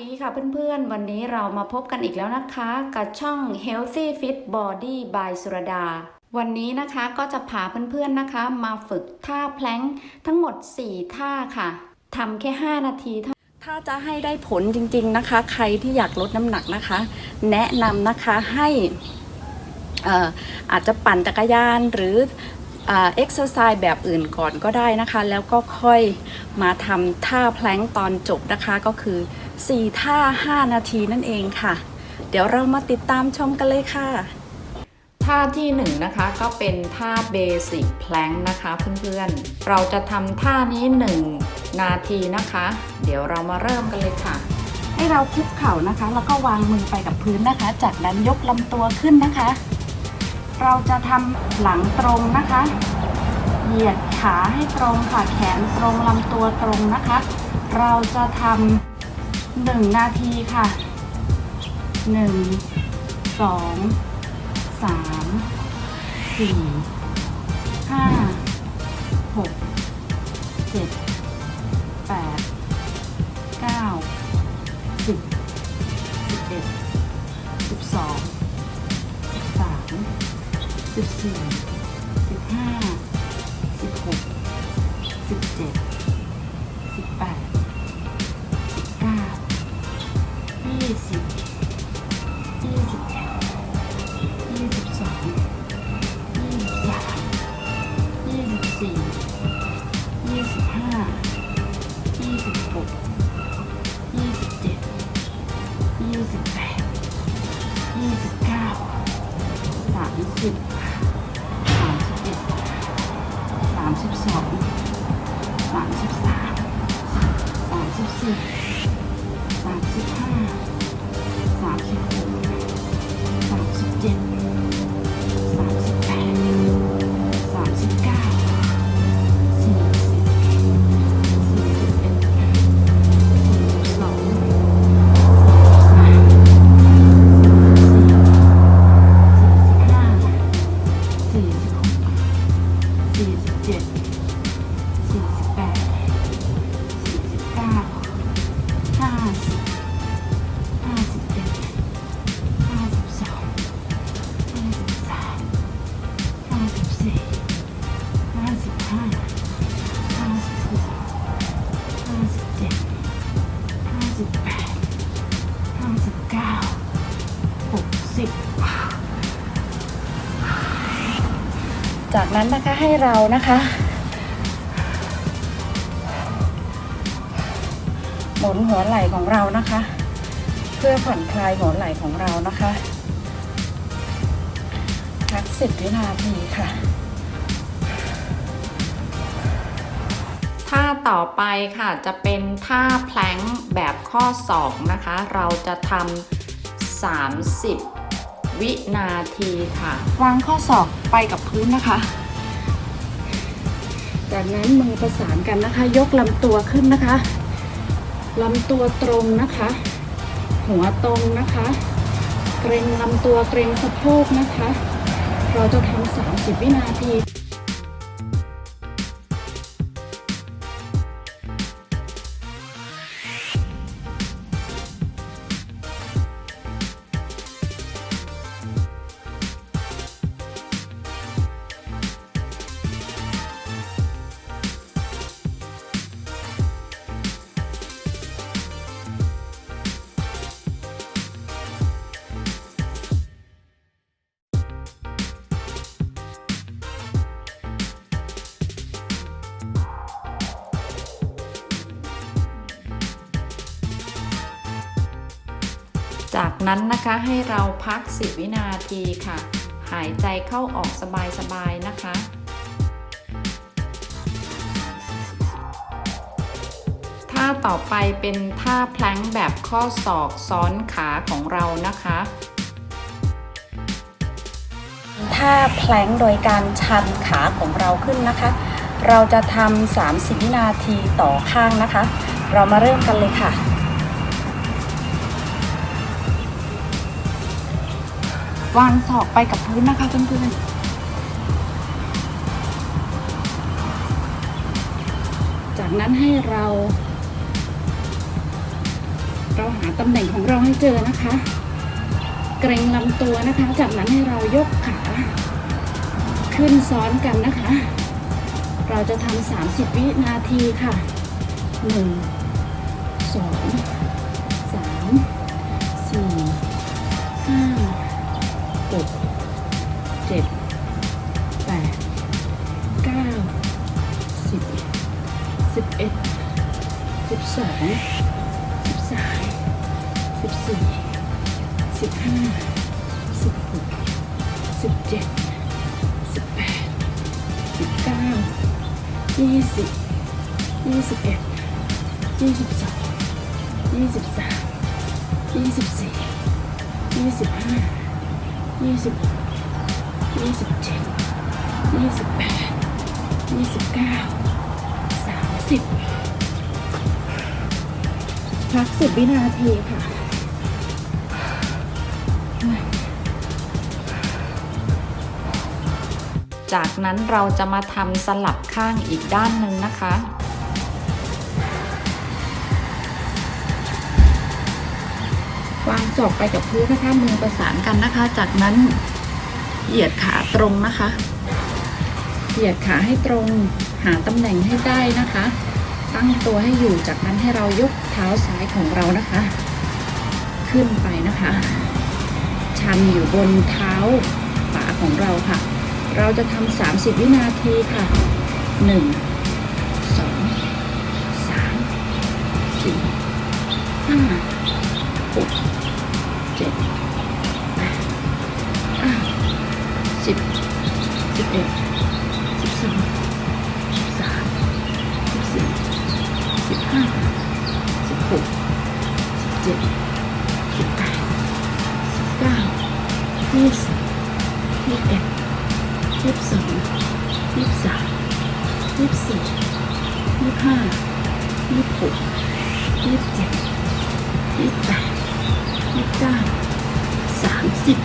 ดีค่ะเพื่อนๆ วันนี้เรามาพบกันอีกแล้วนะคะ กับช่อง Healthy Fit Body by สุรดา วันนี้นะคะก็จะพาเพื่อนๆนะคะ มาฝึกท่าแพลงทั้งหมด 4 ท่าค่ะทำแค่ 5 นาทีเท่าถ้าจะให้ได้ผลจริง ๆนะคะ ใครที่อยากลดน้ำหนักนะคะ แนะนำนะคะให้เอ่อาจจะปั่นจักรยานหรือเอ็กซ์ไซส์แบบอื่นก่อนก็ได้นะคะ แล้วก็ค่อยมาทำท่าแพลงตอนจบนะคะก็คือ 4 ท่า 5 นาทีนั่นเองค่ะ เดี๋ยวเรามาติดตามชมกันเลยค่ะ ท่าที่1นงนะคะก็เป็นท่าเบสิกแพลงนะคะเพื่อนๆ เราจะทำท่านี้ 1 นาทีนะคะ เดี๋ยวเรามาเริ่มกันเลยค่ะให้เราคุกเข่านะคะ แล้วก็วางมือไปกับพื้นนะคะ จากนั้นยกลำตัวขึ้นนะคะ เราจะทำหลังตรงนะคะ เหยียดขาให้ตรงค่ะแขนตรงลำตัวตรงนะคะ เราจะทำ หนึ่งนาทีค่ะหนึ่งสองสามสี่ห้าหกเจ็ดแปดเก้าสิบสิบเอ็ดสิบสองสิบสามสิบสี่สิบห้าา ห้าสิบห้าสิบเอ็ดห้าสิบสองห้าสิบสามห้าสิบสี่ห้าสิบห้าห้าสิบหกห้าสิบเจ็ดห้าสิบแปดห้าสิบเก้าหกสิบจากนั้นนะคะให้เรานะคะ หมุนหัวไหล่ของเรานะคะ เพื่อผ่อนคลายหัวไหล่ของเรานะคะพักสิบวินาทีค่ะท่าต่อไปค่ะจะเป็นท่าแพลงก์แบบข้อศอกนะคะ เราจะทำ30 วินาทีค่ะ วางข้อศอกไปกับพื้นนะคะ จากนั้นมือประสานกันนะคะ ยกลำตัวขึ้นนะคะ ลำตัวตรงนะคะ หัวตรงนะคะ เกรงลำตัวเกรงสะโพกนะคะ เราจะทำ30 วินาที จากนั้นนะคะให้เราพัก 10 วินาทีค่ะ หายใจเข้าออกสบายๆนะคะท่าต่อไปเป็นท่าแพลงแบบข้อศอกซ้อนขาของเรานะคะท่าแพลงโดยการชันขาของเราขึ้นนะคะ เราจะทำ30วินาทีต่อข้างนะคะ เรามาเริ่มกันเลยค่ะ วางศอกไปกับพื้นนะคะเพื่อนๆ จากนั้นให้เรา เราหาตำแหน่งของเราให้เจอนะคะ เกรงลำตัวนะคะ จากนั้นให้เรายกขา ขึ้นซ้อนกันนะคะ เราจะทำ30 วินาทีค่ะ 1 2 11 12 13 14 15 16 17 18 19 20 21 22 23 24 25 26 27 28 29 30พักสิบวินาทีค่ะจากนั้นเราจะมาทำสลับข้างอีกด้านหนึ่งนะคะ วางศอกไปกับพื้นนะคะมือประสานกันนะคะ จากนั้นเหยียดขาตรงนะคะ เหยียดขาให้ตรง หาตำแหน่งให้ได้นะคะ ตั้งตัวให้อยู่จากนั้นให้เรายกเท้าซ้ายของเรานะคะ ขึ้นไปนะคะ ชันอยู่บนเท้าขวาของเราค่ะ เราจะทำ30 วินาทีค่ะ 1 2 3 4 5 6 7 8 9 10 11 12 13 เจ็ดสิบแปดสิบเก้ายี่สิบยี่สิบเอ็ดยี่สิบสองยี่สิบสามยี่สิบสี่ยี่สิบห้ายี่สิบหกยี่สิบเจ็ดยี่สิบแปดยี่สิบเก้าสามสิบ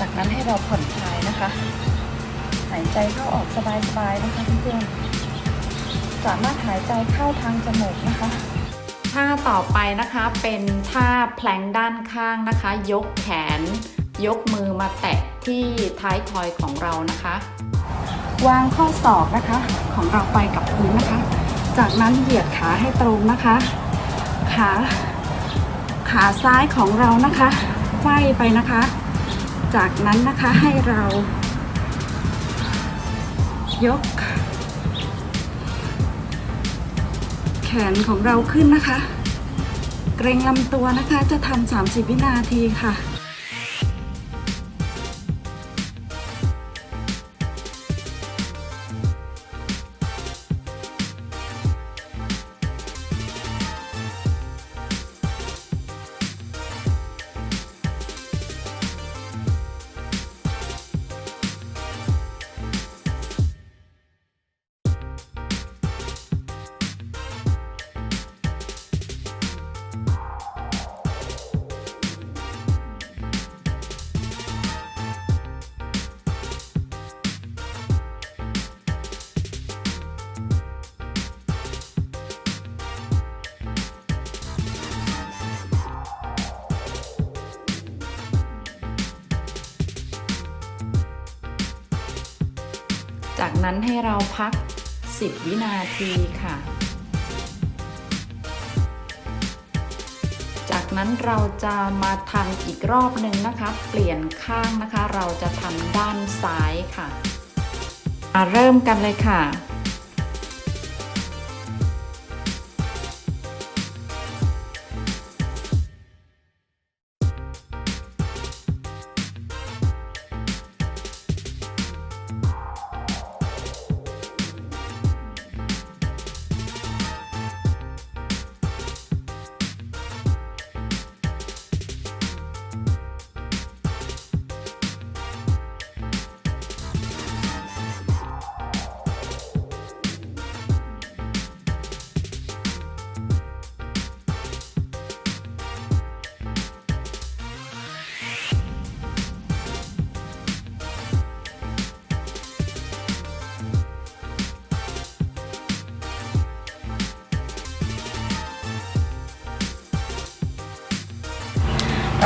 จากนั้นให้เราผ่อนคลายนะคะ หายใจเข้าออกสบายๆนะคะเพื่อนๆ สามารถหายใจเข้าทางจมูกนะคะท่าต่อไปนะคะเป็นท่าแพลงด้านข้างนะคะ ยกแขน ยกมือมาแตะที่ท้ายทอยของเรานะคะ วางข้อศอกนะคะของเราไปกับพื้นนะคะ จากนั้นเหยียดขาให้ตรงนะคะ ขาขาซ้ายของเรานะคะไขว้ไปนะคะ จากนั้นนะคะให้เรา ยก นของเราขึ้นนะคะ เกรงลำตัวนะคะจะทำ30 วินาทีค่ะ จากนั้นให้เราพัก 10 วินาทีค่ะ จากนั้นเราจะมาทำอีกรอบหนึ่งนะคะ เปลี่ยนข้างนะคะ เราจะทำด้านซ้ายค่ะ มาเริ่มกันเลยค่ะ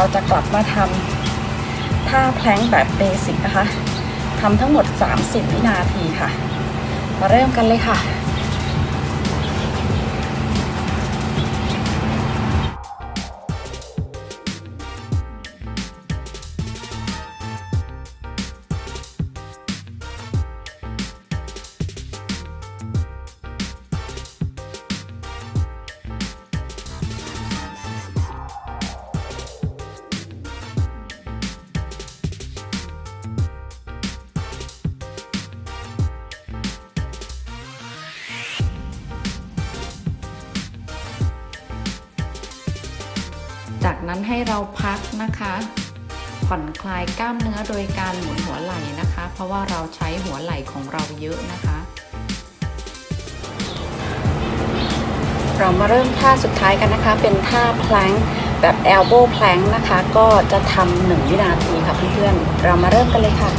เราจะกลับมาทำท่าแพลงแบบเบสิกนะคะทำทั้งหมด 30 วินาทีค่ะ มาเริ่มกันเลยค่ะ จากนั้นให้เราพักนะคะ ผ่อนคลายกล้ามเนื้อโดยการหมุนหัวไหล่นะคะ เพราะว่าเราใช้หัวไหล่ของเราเยอะนะคะ เรามาเริ่มท่าสุดท้ายกันนะคะ เป็นท่าแพลงแบบ elbow plank นะคะ ก็จะทำหนึ่งวินาทีค่ะเพื่อนๆ เรามาเริ่มกันเลยค่ะ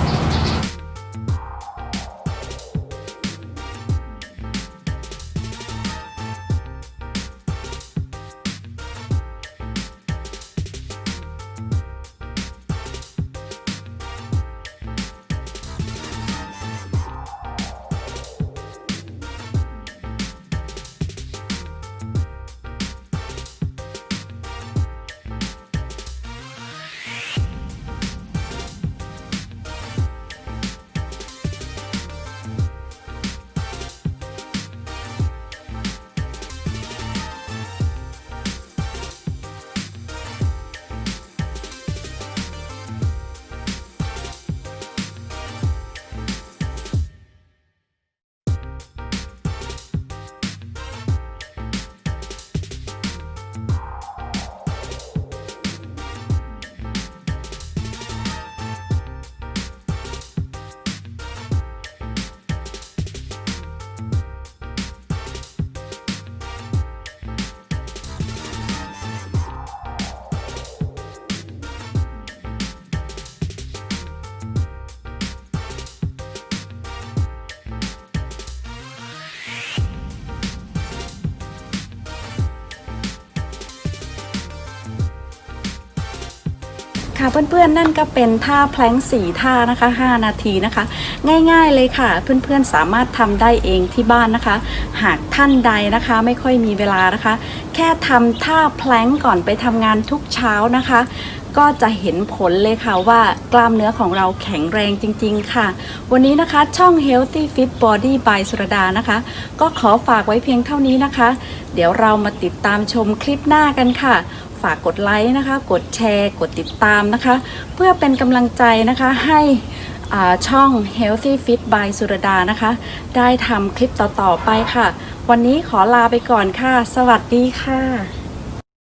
ค่ะเพื่อนๆนั่นก็เป็นท่าแพลงสี่ท่านะคะ 5 นาทีนะคะ ง่ายๆเลยค่ะ เพื่อนๆสามารถทำได้เองที่บ้านนะคะ หากท่านใดนะคะไม่ค่อยมีเวลานะคะ แค่ทำท่าแพลงก่อนไปทำงานทุกเช้านะคะ ก็จะเห็นผลเลยค่ะว่ากล้ามเนื้อของเราแข็งแรงจริง ๆ ค่ะ วันนี้นะคะช่อง Healthy Fit Body by สุรดานะคะ ก็ขอฝากไว้เพียงเท่านี้นะคะ เดี๋ยวเรามาติดตามชมคลิปหน้ากันค่ะ ฝากกดไลค์นะคะ กดแชร์ กดติดตามนะคะ เพื่อเป็นกำลังใจนะคะให้ช่อง Healthy Fit by สุรดานะคะ ได้ทำคลิปต่อ ๆ ไปค่ะ วันนี้ขอลาไปก่อนค่ะ สวัสดีค่ะ